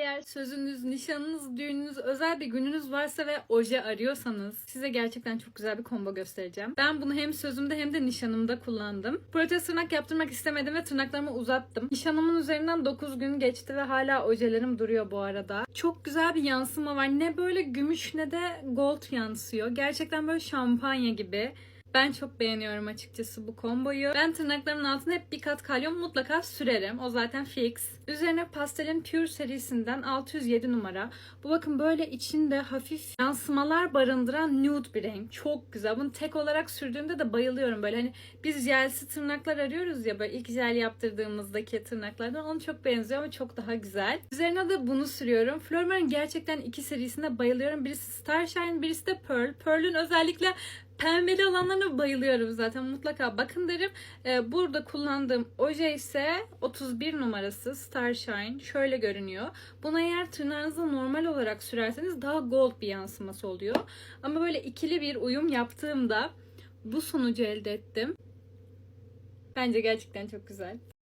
Eğer sözünüz, nişanınız, düğününüz, özel bir gününüz varsa ve oje arıyorsanız size gerçekten çok güzel bir combo göstereceğim. Ben bunu hem sözümde hem de nişanımda kullandım. Protez tırnak yaptırmak istemedim ve tırnaklarımı uzattım. Nişanımın üzerinden 9 gün geçti ve hala ojelerim duruyor bu arada. Çok güzel bir yansıma var. Ne böyle gümüş ne de gold yansıyor. Gerçekten böyle şampanya gibi. Ben çok beğeniyorum açıkçası bu komboyu. Ben tırnaklarımın altına hep bir kat kalyon mutlaka sürerim. O zaten fix. Üzerine Pastel'in Pure serisinden 607 numara. Bu bakın böyle içinde hafif yansımalar barındıran nude bir renk. Çok güzel. Bunu tek olarak sürdüğümde de bayılıyorum. Böyle hani biz jelsi tırnaklar arıyoruz ya böyle ilk jel yaptırdığımızdaki tırnaklardan. Onu çok benziyor ama çok daha güzel. Üzerine de bunu sürüyorum. Flormer'ın gerçekten iki serisine bayılıyorum. Birisi Starshine, birisi de Pearl. Pearl'ün özellikle Pembeli olanlarına bayılıyorum zaten. Mutlaka bakın derim. Ee, burada kullandığım oje ise 31 numarası Starshine. Şöyle görünüyor. Buna eğer tırnağınızı normal olarak sürerseniz daha gold bir yansıması oluyor. Ama böyle ikili bir uyum yaptığımda bu sonucu elde ettim. Bence gerçekten çok güzel.